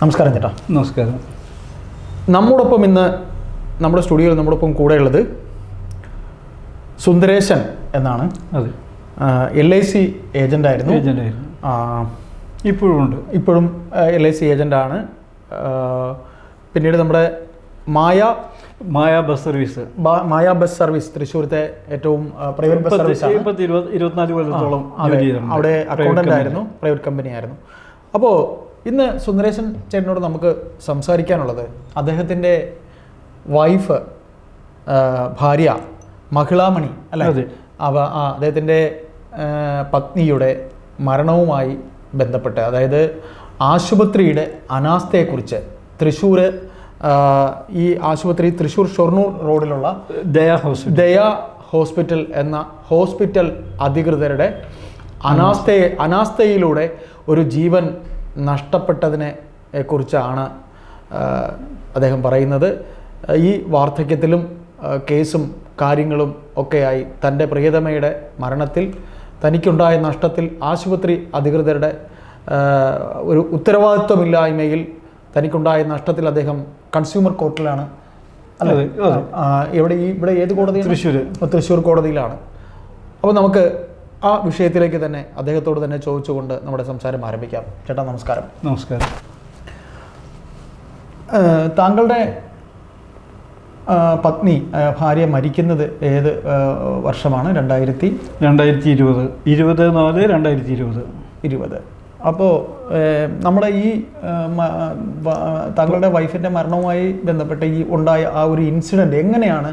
നമസ്കാരം ചേട്ടാ. നമസ്കാരം. നമ്മോടൊപ്പം ഇന്ന് നമ്മുടെ സ്റ്റുഡിയോയിൽ നമ്മോടൊപ്പം കൂടെയുള്ളത് സുന്ദരേശൻ എന്നാണ്. അതെ. എൽ ഐ സി ഏജന്റായിരുന്നു ഏജന്റായിരുന്നു ഇപ്പോഴും ഉണ്ട്. ഇപ്പോഴും എൽ ഐ സി ഏജന്റാണ് പിന്നീട് നമ്മുടെ Maya Maya bus service. Maya bus service തൃശ്ശൂരത്തെ ഏറ്റവും പ്രൈവറ്റ് ബസ് സർവീസ് ഇരുപത്തിനാല് കൊല്ലത്തോളം അവിടെ അക്കൗണ്ടന്റ് അക്കൗണ്ടന്റ് ആയിരുന്നു പ്രൈവറ്റ് കമ്പനി ആയിരുന്നു. അപ്പോൾ ഇന്ന് സുന്ദരേശൻ ചേട്ടനോട് നമുക്ക് സംസാരിക്കാനുള്ളത് അദ്ദേഹത്തിന്റെ വൈഫ് ഭാര്യ മഹിളാമണി അല്ല? അവ അദ്ദേഹത്തിന്റെ പത്നിയുടെ മരണവുമായി ബന്ധപ്പെട്ട് അതായത് ആശുപത്രിയുടെ അനാസ്ഥയെക്കുറിച്ച് തൃശ്ശൂർ ഈ ആശുപത്രി തൃശ്ശൂർ ഷൊർണൂർ റോഡിലുള്ള ദയ ഹോസ്പിറ്റൽ. ദയ ഹോസ്പിറ്റൽ എന്ന ഹോസ്പിറ്റൽ അധികൃതരുടെ അനാസ്ഥയെ അനാസ്ഥയിലൂടെ ഒരു ജീവൻ നഷ്ടപ്പെട്ടതിനെ കുറിച്ചാണ് അദ്ദേഹം പറയുന്നത്. ഈ വാർദ്ധക്യത്തിലും കേസും കാര്യങ്ങളും ഒക്കെയായി തന്റെ പ്രിയതമയുടെ മരണത്തിൽ തനിക്കുണ്ടായ നഷ്ടത്തിൽ ആശുപത്രി അധികൃതരുടെ ഒരു ഉത്തരവാദിത്വമില്ലായ്മയിൽ തനിക്കുണ്ടായ നഷ്ടത്തിൽ അദ്ദേഹം കൺസ്യൂമർ കോർട്ടിലാണ് അല്ലേ. എവിടെ ഈ ഇവിടെ ഏത് കോടതി തൃശ്ശൂർ തൃശ്ശൂർ കോടതിയിലാണ്. അപ്പോൾ നമുക്ക് ആ വിഷയത്തിലേക്ക് തന്നെ അദ്ദേഹത്തോട് തന്നെ ചോദിച്ചുകൊണ്ട് നമ്മുടെ സംസാരം ആരംഭിക്കാം. ചേട്ടാ നമസ്കാരം. നമസ്കാരം. താങ്കളുടെ പത്നി ഭാര്യ മരിക്കുന്നത് ഏത് വർഷമാണ്? രണ്ടായിരത്തി? രണ്ടായിരത്തി ഇരുപത് ഇരുപത് നാല് രണ്ടായിരത്തി ഇരുപത്. ഇരുപത് അപ്പോൾ നമ്മുടെ ഈ താങ്കളുടെ വൈഫിന്റെ മരണവുമായി ബന്ധപ്പെട്ട ഈ ഉണ്ടായ ആ ഒരു ഇൻസിഡന്റ് എങ്ങനെയാണ്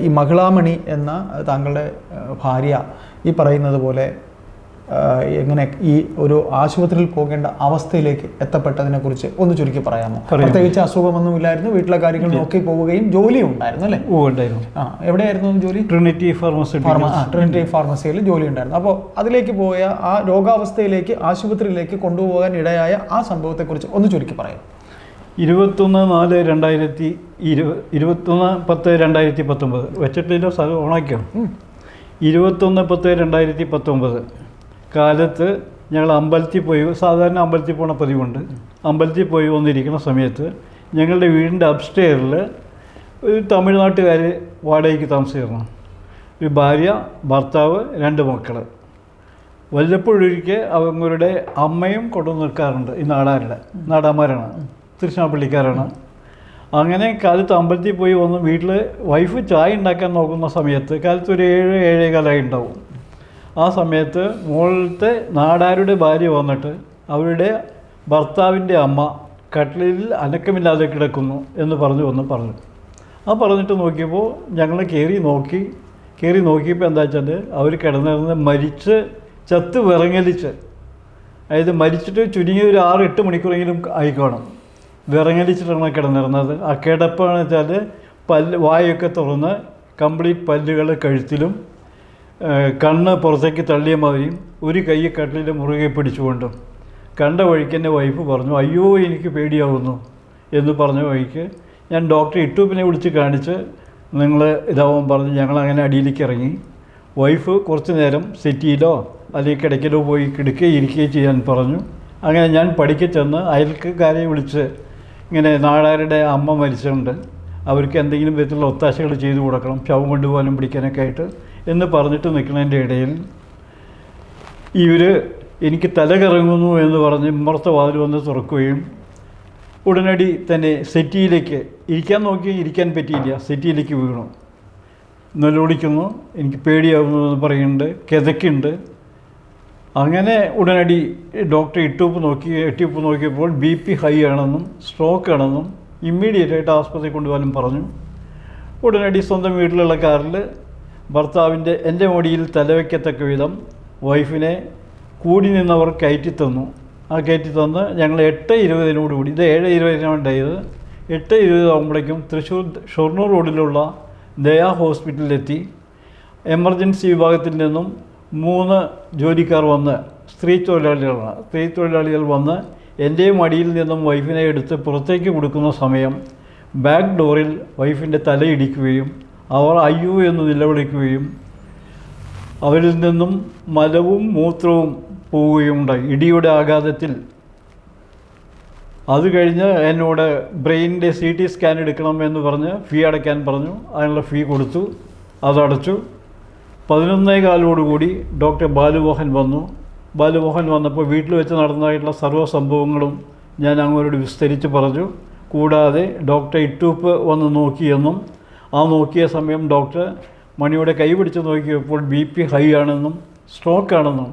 ഈ മഹിളാമണി എന്ന താങ്കളുടെ ഭാര്യ ഈ പറയുന്നത് പോലെ എങ്ങനെ ഈ ഒരു ആശുപത്രിയിൽ പോകേണ്ട അവസ്ഥയിലേക്ക് എത്തപ്പെട്ടതിനെ കുറിച്ച് ഒന്ന് ചുരുക്കി പറയാമോ? പ്രത്യേകിച്ച് അസുഖമൊന്നും ഇല്ലായിരുന്നു വീട്ടിലെ കാര്യങ്ങൾ നോക്കി പോവുകയും ജോലിയും ഉണ്ടായിരുന്നു അല്ലേ? ഉണ്ടായിരുന്നു. ആ എവിടെയായിരുന്നു ജോലി? ട്രിനിറ്റി ഫാർമസി ട്രിനിറ്റി ഫാർമസിയിൽ ജോലി ഉണ്ടായിരുന്നു. അപ്പോൾ അതിലേക്ക് പോയ ആ രോഗാവസ്ഥയിലേക്ക് ആശുപത്രിയിലേക്ക് കൊണ്ടുപോകാൻ ഇടയായ ആ സംഭവത്തെക്കുറിച്ച് ഒന്ന് ചുരുക്കി പറയാം. ഇരുപത്തൊന്ന് നാല് രണ്ടായിരത്തി ഇരു ഇരുപത്തൊന്ന് പത്ത് രണ്ടായിരത്തി പത്തൊമ്പത്. വെച്ചിട്ടില്ല സ്ഥലം ഓണാക്കിയോ. ഇരുപത്തൊന്ന് പത്ത് രണ്ടായിരത്തി പത്തൊമ്പത് കാലത്ത് ഞങ്ങൾ അമ്പലത്തിൽ പോയി സാധാരണ അമ്പലത്തിൽ പോണ പതിവുണ്ട്. അമ്പലത്തിൽ പോയി വന്നിരിക്കുന്ന സമയത്ത് ഞങ്ങളുടെ വീടിന്റെ അപ്സ്റ്റെയറിൽ ഒരു തമിഴ്നാട്ടുകാർ വാടകയ്ക്ക് താമസിച്ചിരുന്നു. ഒരു ഭാര്യ ഭർത്താവ് രണ്ട് മക്കൾ വല്ലപ്പോഴൊരിക്കൽ അവരുടെ അമ്മയും കൊണ്ടു നിൽക്കാറുണ്ട് ഈ നാടാരുടെ നാടാമാരാണ് തൃശ്ശാപ്പള്ളിക്കാരാണ് അങ്ങനെ കാലത്ത് അമ്പലത്തിൽ പോയി വന്ന് വീട്ടിൽ വൈഫ് ചായ ഉണ്ടാക്കാൻ നോക്കുന്ന സമയത്ത് കാലത്ത് ഒരു ഏഴ് ഏഴേ കാലമായി ഉണ്ടാവും. ആ സമയത്ത് മുകളിലത്തെ നാടാരുടെ ഭാര്യ വന്നിട്ട് അവരുടെ ഭർത്താവിന്റെ അമ്മ കട്ടിലിൽ അനക്കമില്ലാതെ കിടക്കുന്നു എന്ന് പറഞ്ഞു വന്ന് പറഞ്ഞു. ആ പറഞ്ഞിട്ട് നോക്കിയപ്പോൾ ഞങ്ങൾ കയറി നോക്കി കയറി നോക്കിയപ്പോൾ എന്താ വെച്ചാൽ അവർ കിടന്നിരുന്ന് മരിച്ച് ചത്ത് വിറങ്ങലിച്ച്. അതായത് മരിച്ചിട്ട് ചുരുങ്ങിയ ഒരു ആറ് എട്ട് മണിക്കൂറെങ്കിലും ആയിക്കോണം വിറങ്ങലിച്ചിട്ടാണ് കിടന്നിരുന്നത്. ആ കിടപ്പാണെന്ന് വെച്ചാൽ പല്ല് വായൊക്കെ തുറന്ന് കംപ്ലീറ്റ് പല്ലുകൾ കഴുത്തിലും കണ്ണ് പുറത്തേക്ക് തള്ളിയ മാതിരിയും ഒരു കൈ കട്ടിലിൽ മുറുകെ പിടിച്ചുകൊണ്ടും കണ്ട വഴിക്ക് എന്റെ വൈഫ് പറഞ്ഞു അയ്യോ എനിക്ക് പേടിയാവുന്നു എന്ന് പറഞ്ഞ വഴിക്ക് ഞാൻ ഡോക്ടറെ ഇട്ടൂപ്പിനെ വിളിച്ച് കാണിച്ച് നിങ്ങൾ ഇതാവാൻ പറഞ്ഞ് ഞങ്ങൾ അങ്ങനെ അടിയിലേക്ക് ഇറങ്ങി. വൈഫ് കുറച്ച് നേരം സെറ്റിയിലോ അല്ലെങ്കിൽ കിടക്കിലോ പോയി കിടക്കുകയോ ഇരിക്കുകയോ ചെയ്യാൻ പറഞ്ഞു. അങ്ങനെ ഞാൻ പഠിക്കച്ചെന്ന് അയൽക്കാരെ വിളിച്ച് ഇങ്ങനെ നാടാരുടെ അമ്മ മരിച്ചിട്ടുണ്ട്. അവർക്ക് എന്തെങ്കിലും വിധത്തിലുള്ള ഒത്താശകൾ ചെയ്തു കൊടുക്കണം. ശവം കൊണ്ടുപോകാനും പിടിക്കാനൊക്കെ ആയിട്ട് എന്ന് പറഞ്ഞിട്ട് നിൽക്കുന്നതിന്റെ ഇടയിൽ ഇവർ എനിക്ക് തല കറങ്ങുന്നു എന്ന് പറഞ്ഞ് ഇമ്പുറത്തെ വാതിൽ വന്ന് തുറക്കുകയും ഉടനടി തന്നെ സെറ്റിയിലേക്ക് ഇരിക്കാൻ നോക്കി ഇരിക്കാൻ പറ്റിയില്ല. സെറ്റിയിലേക്ക് വീണു. നിലവിളിക്കുന്നു എനിക്ക് പേടിയാവുന്നു എന്ന് പറയുന്നുണ്ട്. കിതയ്ക്കുണ്ട്. അങ്ങനെ ഉടനടി ഡോക്ടർ ഇട്ടുപ്പ് നോക്കി എട്ടിപ്പ് നോക്കിയപ്പോൾ ബി പി ഹൈ ആണെന്നും സ്ട്രോക്ക് ആണെന്നും ഇമ്മീഡിയറ്റ് ആയിട്ട് ആസ്പത്രി കൊണ്ടുപോകാനും പറഞ്ഞു. ഉടനടി സ്വന്തം വീട്ടിലുള്ള കാറിൽ ഭർത്താവിന്റെ എന്റെ മുടിയിൽ തലവെക്കത്തക്ക വിധം വൈഫിനെ കൂടി നിന്നവർ കയറ്റി തന്നു. ആ കയറ്റി തന്ന് ഞങ്ങൾ എട്ട് ഇരുപതിനോട് കൂടി ഇത് ഏഴ് ഇരുപതിനാണ് ഉണ്ടായത്. എട്ട് ഇരുപത് ആകുമ്പോഴേക്കും തൃശ്ശൂർ ഷൊർണൂർ റോഡിലുള്ള ദയാ ഹോസ്പിറ്റലിലെത്തി. എമർജൻസി വിഭാഗത്തിൽ നിന്നും മൂന്ന് ജോലിക്കാർ വന്ന് സ്ത്രീ തൊഴിലാളികളാണ്. സ്ത്രീ തൊഴിലാളികൾ വന്ന് എന്റെയും അടിയിൽ നിന്നും വൈഫിനെ എടുത്ത് പുറത്തേക്ക് കൊടുക്കുന്ന സമയം ബാക്ക് ഡോറിൽ വൈഫിന്റെ തലയിടിക്കുകയും അവർ അയ്യോ എന്ന് നിലവിളിക്കുകയും അവരിൽ നിന്നും മലവും മൂത്രവും പോവുകയുണ്ടായി. ഇടിയുടെ ആഘാതത്തിൽ. അത് കഴിഞ്ഞ് എന്നോട് ബ്രെയിനിന്റെ സി ടി സ്കാൻ എടുക്കണം എന്ന് പറഞ്ഞ് ഫീ അടയ്ക്കാൻ പറഞ്ഞു. അതിനുള്ള ഫീ കൊടുത്തു. അതടച്ചു. പതിനൊന്നേ കാലോടുകൂടി ഡോക്ടർ ബാലുമോഹൻ വന്നു. ബാലുമോഹൻ വന്നപ്പോൾ വീട്ടിൽ വെച്ച് നടന്നതായിട്ടുള്ള സർവ സംഭവങ്ങളും ഞാൻ അങ്ങോട്ട് വിസ്തരിച്ച് പറഞ്ഞു. കൂടാതെ ഡോക്ടർ ഇട്ടൂപ്പ് വന്ന് നോക്കിയെന്നും ആ നോക്കിയ സമയം ഡോക്ടർ മണിയുടെ കൈ പിടിച്ച് നോക്കിയപ്പോൾ ബി പി ഹൈ ആണെന്നും സ്ട്രോക്ക് ആണെന്നും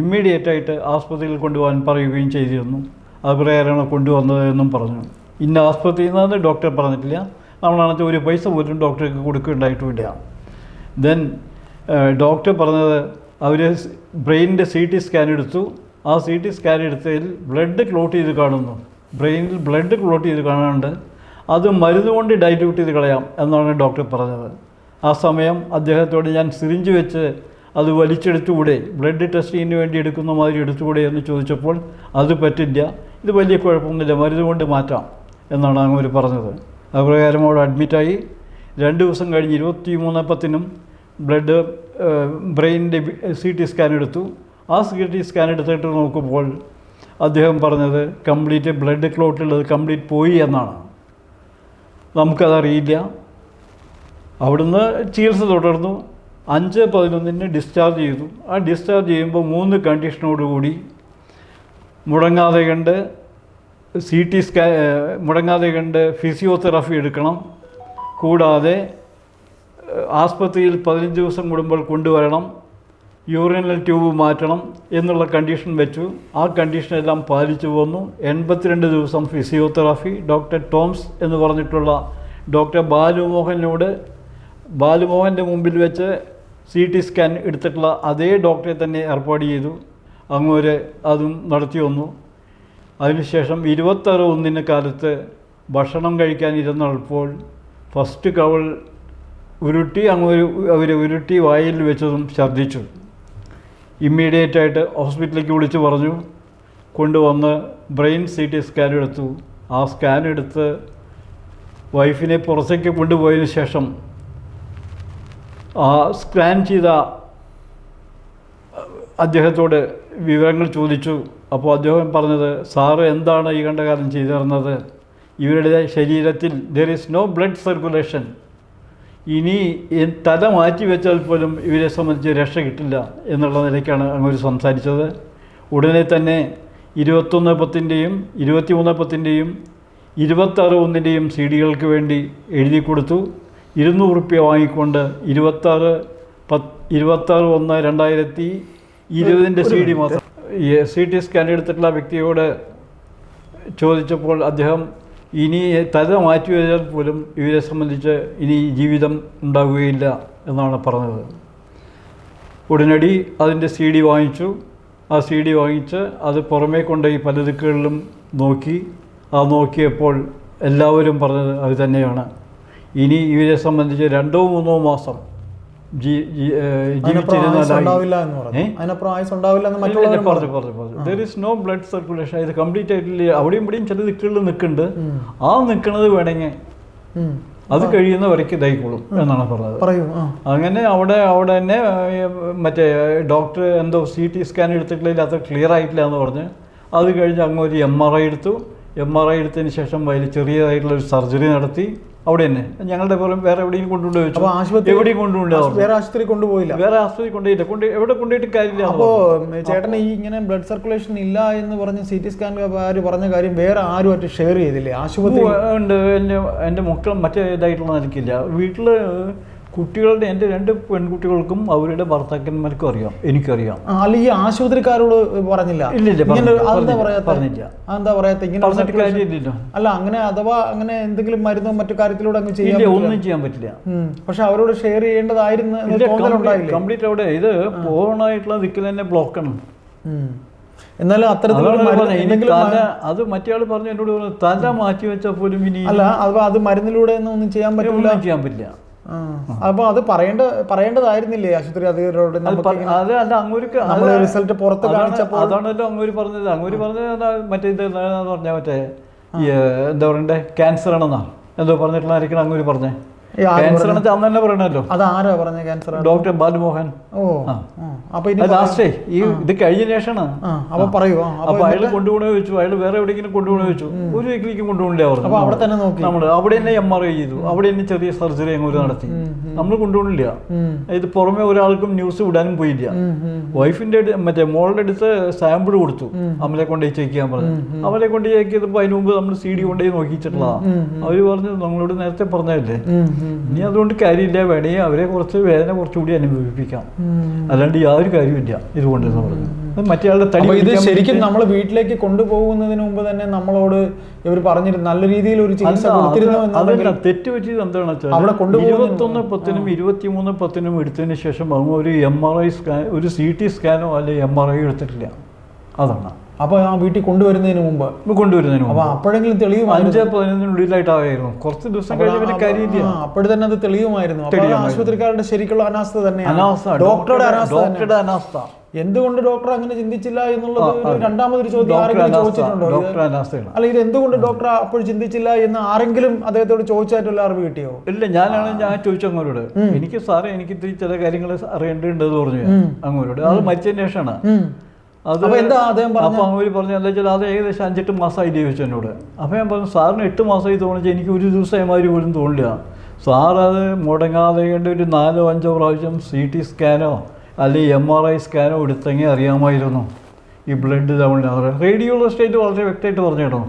ഇമ്മീഡിയറ്റ് ആയിട്ട് ആസ്പത്രിയിൽ കൊണ്ടുപോകാൻ പറയുകയും ചെയ്തിരുന്നു. അതുപ്രകാരമാണ് കൊണ്ടുവന്നതെന്നും പറഞ്ഞു. ഇന്ന ആസ്പത്രിയിൽ നിന്നാണ് ഡോക്ടർ പറഞ്ഞിട്ടില്ല. നമ്മളാണെങ്കിൽ ഒരു പൈസ പോലും ഡോക്ടർക്ക് കൊടുക്കുകയുണ്ടായിട്ടുമില്ല ദെൻ ഡോക്ടർ പറഞ്ഞത് അവർ ബ്രെയിനിന്റെ സി ടി സ്കാൻ എടുത്തു. ആ സി ടി സ്കാൻ എടുത്തതിൽ ബ്ലഡ് ക്ലോട്ട് ചെയ്ത് കാണുന്നു. ബ്രെയിനിൽ ബ്ലഡ് ക്ലോട്ട് ചെയ്ത് കാണാണ്ട് അത് മരുന്ന് കൊണ്ട് ഡൈല്യൂട്ട് ചെയ്ത് കളയാം എന്നാണ് ഡോക്ടർ പറഞ്ഞത്. ആ സമയം അദ്ദേഹത്തോട് ഞാൻ സിറിഞ്ച് വെച്ച് അത് വലിച്ചെടുത്തുകൂടെ? ബ്ലഡ് ടെസ്റ്റിങ്ങിന് വേണ്ടി എടുക്കുന്ന മാതിരി എടുത്തുകൂടെ എന്ന് ചോദിച്ചപ്പോൾ അത് പറ്റില്ല. ഇത് വലിയ കുഴപ്പമൊന്നുമില്ല. മരുന്ന് കൊണ്ട് മാറ്റാം എന്നാണ് അങ്ങോട്ട് പറഞ്ഞത്. അപ്രകാരം അവിടെ അഡ്മിറ്റായി രണ്ട് ദിവസം കഴിഞ്ഞ് ഇരുപത്തി മൂന്ന് പത്തിനും ബ്ലഡ് ബ്രെയിനിന്റെ സി ടി സ്കാൻ എടുത്തു. ആ സി ടി സ്കാൻ എടുത്തിട്ട് നോക്കുമ്പോൾ അദ്ദേഹം പറഞ്ഞത് കംപ്ലീറ്റ് ബ്ലഡ് ക്ലോട്ടുള്ളത് കംപ്ലീറ്റ് പോയി എന്നാണ്. നമുക്കതറിയില്ല. അവിടുന്ന് ചികിത്സ തുടർന്നു. അഞ്ച് പതിനൊന്നിന് ഡിസ്ചാർജ് ചെയ്തു. ആ ഡിസ്ചാർജ് ചെയ്യുമ്പോൾ മൂന്ന് കണ്ടീഷനോടുകൂടി മുടങ്ങാതെ കണ്ട് സി ടി സ്കാ മുടങ്ങാതെ കണ്ട് ഫിസിയോതെറാപ്പി എടുക്കണം. കൂടാതെ ആസ്പത്രിയിൽ പതിനഞ്ച് ദിവസം കൂടുമ്പോൾ കൊണ്ടുവരണം യൂറിനൽ ട്യൂബ് മാറ്റണം എന്നുള്ള കണ്ടീഷൻ വെച്ചു. ആ കണ്ടീഷനെല്ലാം പാലിച്ചു പോന്നു എൺപത്തിരണ്ട് ദിവസം ഫിസിയോതെറാപ്പി ഡോക്ടർ ടോംസ് എന്ന് പറഞ്ഞിട്ടുള്ള ഡോക്ടർ ബാലുമോഹനോട് ബാലുമോഹന്റെ മുമ്പിൽ വെച്ച് സി ടി സ്കാൻ എടുത്തിട്ടുള്ള അതേ ഡോക്ടറെ തന്നെ ഏർപ്പാട് ചെയ്തു. അങ്ങോര് അതും നടത്തി വന്നു. അതിനുശേഷം ഇരുപത്താറ് ഒന്നിന് കാലത്ത് ഭക്ഷണം കഴിക്കാൻ ഇരുന്നപ്പോൾ ഫസ്റ്റ് കവൾ ഉരുട്ടി അങ്ങ് അവർ ഉരുട്ടി വായിൽ വെച്ചതും ഛർദ്ദിച്ചു. ഇമ്മീഡിയറ്റ് ആയിട്ട് ഹോസ്പിറ്റലിലേക്ക് വിളിച്ച് പറഞ്ഞു കൊണ്ടുവന്ന് ബ്രെയിൻ സി ടി സ്കാൻ എടുത്തു. ആ സ്കാൻ എടുത്ത് വൈഫിനെ പുറത്തേക്ക് കൊണ്ടുപോയതിന് ശേഷം ആ സ്കാൻ ചെയ്ത അദ്ദേഹത്തോട് വിവരങ്ങൾ ചോദിച്ചു. അപ്പോൾ അദ്ദേഹം പറഞ്ഞത് സാറ് എന്താണ് ഈ കണ്ടകാലം ചെയ്തിരുന്നത്? ഇവരുടെ ശരീരത്തിൽ there is no blood circulation ഇനി തല മാറ്റി വെച്ചാൽ പോലും ഇവരെ സംബന്ധിച്ച് രക്ഷ കിട്ടില്ല എന്നുള്ള നിലയ്ക്കാണ് അങ്ങോട്ട് സംസാരിച്ചത്. ഉടനെ തന്നെ ഇരുപത്തൊന്ന് പത്തിന്റെയും ഇരുപത്തിമൂന്ന് പത്തിന്റെയും ഇരുപത്താറ് ഒന്നിന്റെയും സി ഡികൾക്ക് വേണ്ടി എഴുതി കൊടുത്തു. ഇരുന്നൂറ് റുപ്യ വാങ്ങിക്കൊണ്ട് ഇരുപത്താറ് പത്ത് ഇരുപത്താറ് ഒന്ന് രണ്ടായിരത്തി ഇരുപതിന്റെ സി ഡി മാത്രം. സി ടി സ്കാൻ എടുത്തിട്ടുള്ള വ്യക്തിയോട് ചോദിച്ചപ്പോൾ അദ്ദേഹം ഇനി തല മാറ്റി വെച്ചാൽ പോലും ഇവരെ സംബന്ധിച്ച് ഇനി ജീവിതം ഉണ്ടാവുകയില്ല എന്നാണ് പറഞ്ഞത്. ഉടനടി അതിന്റെ സി ഡി വാങ്ങിച്ചു. ആ സി ഡി വാങ്ങിച്ച് അത് പുറമേ കൊണ്ടുപോയി പല ദിക്കുകളിലും നോക്കി. ആ നോക്കിയപ്പോൾ എല്ലാവരും പറഞ്ഞത് അത് തന്നെയാണ്. ഇനി ഇവരെ സംബന്ധിച്ച് രണ്ടോ മൂന്നോ മാസം ബ്ലഡ് സർക്കുലേഷൻ ഇത് കംപ്ലീറ്റ് ആയിട്ടില്ല. അവിടെയും ഇവിടെയും ചില ദിക്കുകളിൽ നിൽക്കുന്നുണ്ട്. ആ നിൽക്കുന്നത് വേണമെങ്കിൽ അത് കഴിയുന്ന വരയ്ക്ക് ഇതായിക്കോളും എന്നാണ് പറഞ്ഞത്. അങ്ങനെ അവിടെ അവിടെ തന്നെ മറ്റേ ഡോക്ടർ എന്തോ സി ടി സ്കാൻ എടുത്തിട്ടില്ല അത് ക്ലിയർ ആയിട്ടില്ല എന്ന് പറഞ്ഞ് അത് കഴിഞ്ഞ് അങ്ങ് ഒരു എം ആർ ഐ എടുത്തു. എം ആർ ഐ എടുത്തതിന് ശേഷം അതിൽ ചെറിയതായിട്ടുള്ള ഒരു സർജറി നടത്തി. അവിടെ തന്നെ ഞങ്ങളുടെ പുറം വേറെ എവിടെയും കൊണ്ടുകൊണ്ട് വെച്ചു. അപ്പോൾ ആശുപത്രി എവിടെയും കൊണ്ടുപോയി വേറെ ആശുപത്രി കൊണ്ടുപോയില്ല. വേറെ ആശുപത്രി കൊണ്ടുപോയില്ല. കൊണ്ട് എവിടെ കൊണ്ടുപോയിട്ട് കാര്യമില്ല അപ്പോൾ ചേട്ടൻ. ഈ ഇങ്ങനെ ബ്ലഡ് സർക്കുലേഷൻ ഇല്ല എന്ന് പറഞ്ഞ് സി ടി സ്കാൻ ആര് പറഞ്ഞ കാര്യം വേറെ ആരും ആരുമായിട്ട് ഷെയർ ചെയ്തില്ലേ? ആശുപത്രി ഉണ്ട്. എന്റെ എന്റെ മക്കൾ മറ്റേ ഇതായിട്ടുള്ള നിലയ്ക്കില്ല. വീട്ടിൽ കുട്ടികളുടെ എന്റെ രണ്ട് പെൺകുട്ടികൾക്കും അവരുടെ ഭർത്താക്കന്മാർക്കും അറിയാം. എനിക്കറിയാം. അല്ലെങ്കിൽ അല്ല ഈ ആശുപത്രിക്കാരോട് പറഞ്ഞില്ല. പറയാത്ത? അല്ല അങ്ങനെ അഥവാ അങ്ങനെ എന്തെങ്കിലും മരുന്നോ മറ്റു കാര്യത്തിലൂടെ അങ്ങ് ചെയ്യാൻ ഒന്നും ചെയ്യാൻ പറ്റില്ല. പക്ഷെ അവരോട് ഷെയർ ചെയ്യേണ്ടതായിരുന്നു കംപ്ലീറ്റ് അവിടെ ഇത് പോണായിട്ടുള്ള ദിക്കിൽ തന്നെ ബ്ലോക്കാണ് ആണ്. എന്നാലും അത്തരത്തിലുള്ള അത് മറ്റേ പറഞ്ഞു എന്നോട് പറഞ്ഞു തല മാറ്റി വെച്ചാൽ പോലും ഇനി അല്ല അഥവാ അത് മരുന്നിലൂടെ ഒന്നും ചെയ്യാൻ പറ്റില്ല. ചെയ്യാൻ പറ്റില്ല. അപ്പൊ അത് പറയേണ്ട പറയേണ്ടതായിരുന്നില്ലേ ആശുപത്രി അധികൃതരോട് അത് അത് നമ്മൾ റിസൾട്ട് പുറത്ത് കാണിച്ചപ്പോൾ അതാണല്ലോ അങ്ങൂര് പറഞ്ഞത്. അങ്ങൂര് പറഞ്ഞത് മറ്റേ ഇത് പറഞ്ഞാൽ മറ്റേ എന്താ പറയണ്ടേ? ക്യാൻസർ ആണെന്നാ എന്തോ പറഞ്ഞിട്ടുള്ള ആയിരിക്കണം അങ്ങോട്ട് പറഞ്ഞേ. ക്യാൻസർ പറഞ്ഞു? ആണെന്ന് അന്ന് തന്നെ പറയണല്ലോ. അത് ആരാ പറഞ്ഞ ക്യാൻസർ ഡോക്ടർ ബാലുമോഹൻ. ഓ ആ. ആ. അപ്പൊ ഇനി ലാസ്റ്റേ ഈ ഇത് കഴിഞ്ഞ ശേഷമാണ്. ആ അപ്പൊ പറയൂ. ആ, അപ്പൊ അയാൾ കൊണ്ടുപോകണ വെച്ചു അയാൾ വേറെ എവിടെയെങ്കിലും കൊണ്ടുപോകണ വെച്ചു ഒരു വീക്കിലേക്കും കൊണ്ടുപോകണില്ല അപ്പൊ പറഞ്ഞു അവിടെ തന്നെ നോക്കി. നമ്മൾ അവിടെ തന്നെ എം ആർ ഐ ചെയ്തു. അവിടെ തന്നെ ചെറിയ സർജറി അങ്ങോട്ട് നടത്തി. നമ്മൾ കൊണ്ടുപോകണില്ല. ഇത് പുറമെ ഒരാൾക്കും ന്യൂസ് വിടാനും പോയില്ല. വൈഫിന്റെ മറ്റേ മോളുടെ അടുത്ത് സാമ്പിൾ കൊടുത്തു. അമ്മലെ കൊണ്ടുപോയി ചെക്ക് ചെയ്യാൻ പറഞ്ഞു. അവരെ കൊണ്ട് ചെക്ക് ചെയ്തപ്പോൾ അതിന് മുമ്പ് നമ്മൾ സി ഡി കൊണ്ടുപോയി നോക്കിച്ചിട്ടുള്ളതാണ് അവർ പറഞ്ഞു നമ്മളോട് നേരത്തെ പറഞ്ഞതല്ലേ. ഇനി അതുകൊണ്ട് കാര്യമില്ല. വേണമെങ്കിൽ അവരെ കുറച്ച് വേദന കുറച്ചുകൂടി അനുഭവിപ്പിക്കാം. അല്ലാണ്ട് യാതൊരു കാര്യമില്ല ഇതുകൊണ്ട് എന്ന് പറഞ്ഞു അത് മറ്റേ തടി ഇത് ശരിക്കും നമ്മൾ വീട്ടിലേക്ക് കൊണ്ടുപോകുന്നതിന് മുമ്പ് തന്നെ നമ്മളോട് ഇവർ പറഞ്ഞിരുന്നു. നല്ല രീതിയിൽ ഒരു ചികിത്സ കൊടുത്തിരുന്നു തെറ്റ് പറ്റിയത് എന്താണെന്ന് വെച്ചാൽ അവിടെ ഇരുപത്തൊന്ന് പത്തിനും ഇരുപത്തിമൂന്ന് പത്തിനും എടുത്തതിന് ശേഷം അവർ ഒരു എം ആർ ഐ സ്കാൻ ഒരു സി ടി സ്കാനോ അല്ലെങ്കിൽ എം ആർ ഐ എടുത്തിട്ടില്ല. അതാണ്. അപ്പൊ ആ വീട്ടിൽ കൊണ്ടുവരുന്നതിന് മുമ്പ്. കൊണ്ടുവരുന്നതിന് അപ്പൊ മുമ്പ്. അപ്പോഴെങ്കിലും തെളിയുമായിരുന്നു. അഞ്ച് പതിനൊന്നിനുള്ളിലായിട്ടായിരുന്നു കുറച്ച് ദിവസം കഴിഞ്ഞ അപ്പോഴും തന്നെ അത് തെളിയുമായിരുന്നു. ആശുപത്രിക്കാരുടെ ശരിക്കുള്ള അനാസ്ഥ അനാസ്ഥ ഡോക്ടറുടെ അനാസ്ഥ തന്നെ ഡോക്ടറുടെ അനാസ്ഥ. എന്തുകൊണ്ട് ഡോക്ടർ അങ്ങനെ ചിന്തിച്ചില്ല എന്നുള്ളത് രണ്ടാമതൊരു ചോദ്യം ആരെങ്കിലും ചോദിച്ചിട്ടുണ്ടോ? അല്ല ഇത് എന്തുകൊണ്ട് ഡോക്ടർ അപ്പോൾ ചിന്തിച്ചില്ല എന്ന് ആരെങ്കിലും അദ്ദേഹത്തോട് ചോദിച്ചായിട്ടുള്ള അറിവ് കിട്ടിയോ? ഇല്ല ഞാനാണ് ഞാൻ ചോദിച്ചു അങ്ങോട്ട് എനിക്ക് സാറേ എനിക്ക് ഇത്തിരി ചില കാര്യങ്ങൾ അറിയേണ്ടതുണ്ടെന്ന് പറഞ്ഞു അങ്ങോട്ട് അത് മരിച്ചതിന് ശേഷമാണ്. അത് എന്താ അദ്ദേഹം പറഞ്ഞത്? അപ്പൊ അവർ പറഞ്ഞു എന്താ വെച്ചാൽ അത് ഏകദേശം അഞ്ചെട്ട് മാസമായി ചോദിച്ചു എന്നോട് അപ്പൊ ഞാൻ പറഞ്ഞു സാറിന് എട്ട് മാസമായി തോന്നിച്ചാൽ എനിക്ക് ഒരു ദിവസം മാതിരി പോലും തോന്നില്ല. സാർ അത് മുടങ്ങാതെ കണ്ട് ഒരു നാലോ അഞ്ചോ പ്രാവശ്യം സി ടി സ്കാനോ അല്ലെങ്കിൽ എം ആർ ഐ സ്കാനോ എടുത്തെങ്കിൽ അറിയാമായിരുന്നു. ഈ ബ്ലഡ് തമിഴ്നാട് റേഡിയോളജി സ്റ്റേറ്റ് വളരെ വ്യക്തമായിട്ട് പറഞ്ഞു കേട്ടോ.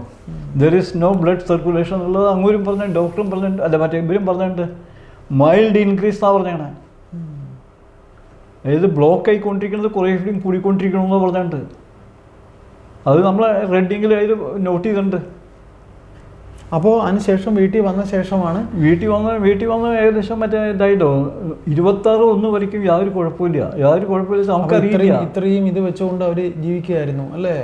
There is no blood circulation എന്നുള്ളത് അങ്ങൂരും പറഞ്ഞിട്ടുണ്ട് ഡോക്ടറും പറഞ്ഞിട്ടുണ്ട് അല്ല മറ്റേ ഇവരും പറഞ്ഞിട്ടുണ്ട്. മൈൽഡ് ഇൻക്രീസ് എന്നാണ് പറഞ്ഞാണ് അതായത് ബ്ലോക്ക് ആയിക്കൊണ്ടിരിക്കുന്നത് കുറേ കൂടി കൂടിക്കൊണ്ടിരിക്കണമെന്ന് പറഞ്ഞിട്ടുണ്ട്. അത് നമ്മൾ റെഡിങ്ങിൽ അതിൽ നോട്ട് ചെയ്തിട്ടുണ്ട്. അപ്പോൾ അതിനുശേഷം വീട്ടിൽ വന്ന ശേഷമാണ് വീട്ടിൽ വന്ന് വീട്ടിൽ വന്ന് ഏകദേശം മറ്റേ ഇതായിട്ടോ? ഇരുപത്താറ് ഒന്ന് വരയ്ക്കും യാതൊരു കുഴപ്പമില്ല. യാതൊരു കുഴപ്പമില്ല നമുക്കറിയില്ല. ഇത്രയും ഇത് വെച്ചുകൊണ്ട് അവർ ജീവിക്കുകയായിരുന്നു അല്ലേ.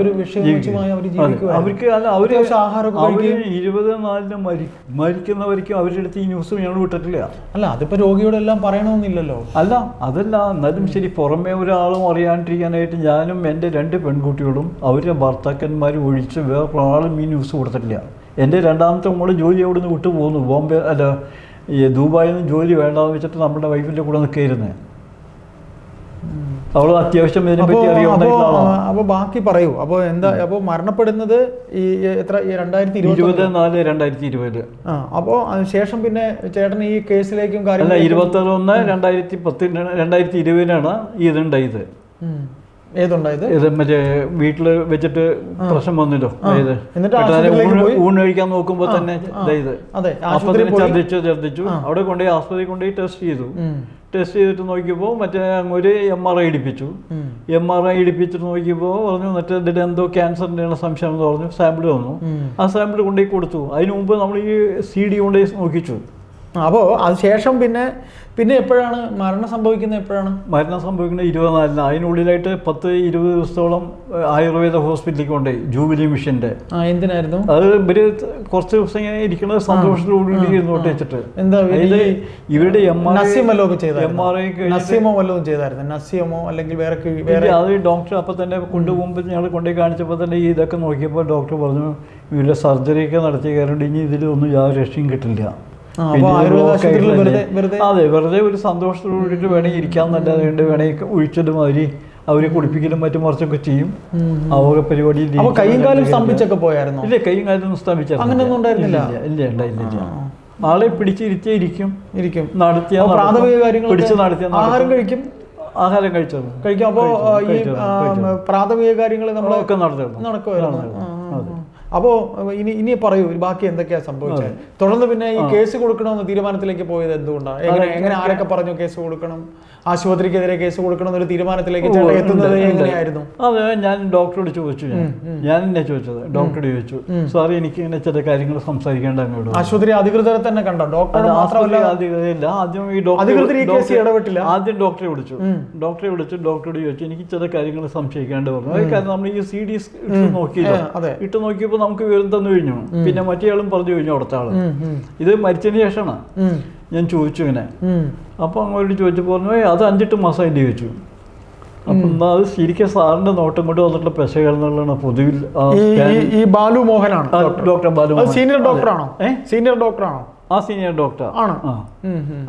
ഒരു അവർ അവർക്ക് അല്ല അവർ ആഹാരം ഇരുപത് നാലിന് മരി മരിക്കുന്നവരിക്കും അവരുടെ അടുത്ത് ഈ ന്യൂസ് ഞങ്ങൾ വിട്ടിട്ടില്ല. അല്ല അതിപ്പോ രോഗിയോടെല്ലാം പറയണമെന്നില്ലല്ലോ. അല്ല അതല്ല എന്നാലും ശരി പുറമേ ഒരാളും അറിയാണ്ടിരിക്കാനായിട്ട് ഞാനും എന്റെ രണ്ട് പെൺകുട്ടികളും അവരുടെ ഭർത്താക്കന്മാരും ഒഴിച്ച് വേറെ ആളും ഈ ന്യൂസ് കൊടുത്തിട്ടില്ല. എന്റെ രണ്ടാമത്തെ മോൾ ജോലി അവിടെ നിന്ന് വിട്ടുപോകുന്നു. ബോംബെ അല്ല ഈ ദുബായിൽ നിന്ന് ജോലി വേണ്ടാന്ന് വെച്ചിട്ട് നമ്മുടെ വൈഫിന്റെ കൂടെ നിൽക്കായിരുന്നേ അവൾ അത്യാവശ്യം ഇതിനെപ്പറ്റി അറിയാവുന്ന അപ്പോൾ ബാക്കി പറയൂ. അപ്പോൾ എന്താ അപ്പോൾ മരണപ്പെടുന്നത് ഈ എത്ര രണ്ടായിരത്തി ഇരുപത് നാല് രണ്ടായിരത്തി ഇരുപത് ആ അപ്പോൾ അതിനുശേഷം പിന്നെ ചേട്ടൻ ഈ കേസിലേക്കും കാര്യങ്ങളിലേക്കും ഇരുപത്തി ഒന്ന് രണ്ടായിരത്തി പത്തിന് രണ്ടായിരത്തി ഇരുപതിനാണ് ഈ ഇതുണ്ടായത്. ഇത്? മറ്റേ വീട്ടിൽ വെച്ചിട്ട് പ്രശ്നം വന്നില്ലോ അതായത് ഊണ് കഴിക്കാൻ നോക്കുമ്പോ തന്നെ അപ്പൊ ഛർദ്ദിച്ചു ഛർദ്ദിച്ചു. അവിടെ കൊണ്ടുപോയി ആസ്പത്രിയിൽ കൊണ്ടുപോയി ടെസ്റ്റ് ചെയ്തു. ടെസ്റ്റ് ചെയ്തിട്ട് നോക്കിയപ്പോൾ മറ്റേ ഒരു എം ആർ ഐ ഇടിപ്പിച്ചു. എം ആർ ഐ ഇടിപ്പിച്ചിട്ട് നോക്കിയപ്പോൾ പറഞ്ഞു മറ്റേ ഇതിന്റെ എന്തോ ക്യാൻസറിന്റെ സംശയം എന്ന് പറഞ്ഞു സാമ്പിൾ വന്നു. ആ സാമ്പിൾ കൊണ്ടുപോയി കൊടുത്തു. അതിനു മുമ്പ് നമ്മൾ ഈ സി ഡി കൊണ്ടുപോയി നോക്കിച്ചു. അപ്പോൾ അതിനുശേഷം പിന്നെ പിന്നെ എപ്പോഴാണ് മരണം സംഭവിക്കുന്നത് എപ്പോഴാണ്? മരണം സംഭവിക്കുന്നത് ഇരുപത്തിനാലിന് അതിനുള്ളിലായിട്ട് പത്ത് ഇരുപത് ദിവസത്തോളം ആയുർവേദ ഹോസ്പിറ്റലിലേക്ക് കൊണ്ടുപോയി ജൂബിലി മിഷന്റെ ആ എന്തിനായിരുന്നു? അത് ഇവർ കുറച്ച് ദിവസം ഇങ്ങനെ ഇരിക്കുന്നത് സന്തോഷത്തോടുകൂടി ഇരുന്നോട്ട് വെച്ചിട്ട് എന്താ ഇവരുടെ എം ആർ നസീം വല്ലതും എം ചെയ്തായിരുന്നു? ആർ ഐ നസീമോ വല്ലതും ചെയ്തായിരുന്നു? നസീമോ അല്ലെങ്കിൽ വേറെ വേറെ അത് ഡോക്ടർ അപ്പം തന്നെ കൊണ്ടുപോകുമ്പോൾ ഞങ്ങൾ കൊണ്ടുപോയി കാണിച്ചപ്പോൾ തന്നെ ഇതൊക്കെ നോക്കിയപ്പോൾ ഡോക്ടർ പറഞ്ഞു ഇവരുടെ സർജറിയൊക്കെ നടത്തിയ കാരണം ഇനി ഇതിലൊന്നും യാതൊരു രക്ഷയും കിട്ടില്ല. അപ്പോൾ അതെ വെറുതെ ഒരു സന്തോഷത്തോടെ വേണമെങ്കിൽ ഇരിക്കാൻ നല്ല വേണ്ട വേണമെങ്കിൽ ഒഴിച്ചത് മാതിരി അവരെ കുടിപ്പിക്കലും മറ്റും മറിച്ചൊക്കെ ചെയ്യും. അവരുടെ പരിപാടി കൈയും കാലും സ്തംഭിച്ചൊക്കെ പോയായിരുന്നു? ഇല്ല കൈയും കാലും സ്ഥാപിച്ചാൽ അങ്ങനെയൊന്നും ഉണ്ടായിരുന്നില്ല? ഇല്ല ഉണ്ടായില്ല ആളെ പിടിച്ചിരുത്തിയേ ഇരിക്കും. ഇരിക്കും. നടത്തിയ പ്രാഥമിക കാര്യങ്ങൾ പിടിച്ച് നടത്തിയ ആഹാരം കഴിക്കും? ആഹാരം കഴിച്ചു കഴിക്കും. അപ്പോ കഴിച്ചു, ആ, ഈ. പ്രാഥമിക കാര്യങ്ങൾ നമ്മളൊക്കെ ഒക്കെ നടത്തിയിരുന്നു നടക്കുമായിരുന്നു. അപ്പോ ഇനി ഇനി പറയൂ ബാക്കി എന്തൊക്കെയാ സംഭവിച്ചത്? തുടർന്ന് പിന്നെ ഈ കേസ് കൊടുക്കണമെന്ന് തീരുമാനത്തിലേക്ക് പോയത് എന്തുകൊണ്ടാണ് എങ്ങനെ എങ്ങനെ ആരൊക്കെ പറഞ്ഞു കേസ് കൊടുക്കണം? ആശുപത്രിക്കെതിരെ കേസ് കൊടുക്കണം എന്നൊരു തീരുമാനത്തിലേക്ക് എത്തുന്നത് എങ്ങനെയായിരുന്നു? അതെ ഞാൻ ഡോക്ടറോട് ചോദിച്ചു ഞാൻ. എന്നെ ചോദിച്ചത് ഡോക്ടറോട് ചോദിച്ചു സാർ എനിക്ക് ഇങ്ങനെ ചില കാര്യങ്ങൾ സംസാരിക്കേണ്ട അങ്ങോട്ട് ആശുപത്രി അധികൃതരെ തന്നെ കണ്ടോ? ഡോക്ടർ മാത്രമല്ല അധികൃതരില്ല. ആദ്യം ഈ ഡോക്ടർ ഈ കേസിൽ ഇടപെട്ടില്ല? ആദ്യം ഡോക്ടറെ വിളിച്ചു. ഡോക്ടറെ വിളിച്ചു ഡോക്ടറോട് ചോദിച്ചു എനിക്ക് ചില കാര്യങ്ങൾ സംശയിക്കേണ്ടി പറഞ്ഞു കാരണം നമ്മൾ ഈ സി ഡി നോക്കിയില്ല. ഇട്ട് നോക്കിയപ്പോൾ നമുക്ക് വിവരം തന്നു കഴിഞ്ഞു പിന്നെ മറ്റേയാളും ആളും പറഞ്ഞു കഴിഞ്ഞു അവിടുത്തെ ആൾ. ഉം, ഉം, ഇത് മരിച്ചതിന് ശേഷമാണ് ഞാൻ ചോദിച്ചു ഇങ്ങനെ. അപ്പോൾ അങ്ങോട്ട് ചോദിച്ചപ്പോൾ പറഞ്ഞു "ഏയ് അത് അഞ്ചെട്ട് മാസം അതിന്റെ ചോദിച്ചു. അപ്പം എന്നാൽ അത് ശരിക്കും സാറിന്റെ നോട്ടം കൊണ്ട് വന്നിട്ടുള്ള പെശകൾ എന്നുള്ളതാണ് പൊതുവിൽ ഡോക്ടർ ഈ- ബാലു മോഹനാണ് ഡോക്ടർ. ബാലു സീനിയർ ഡോക്ടറാണോ? സീനിയർ ഡോക്ടറാണോ? ആ സീനിയർ ഡോക്ടർ ആണോ?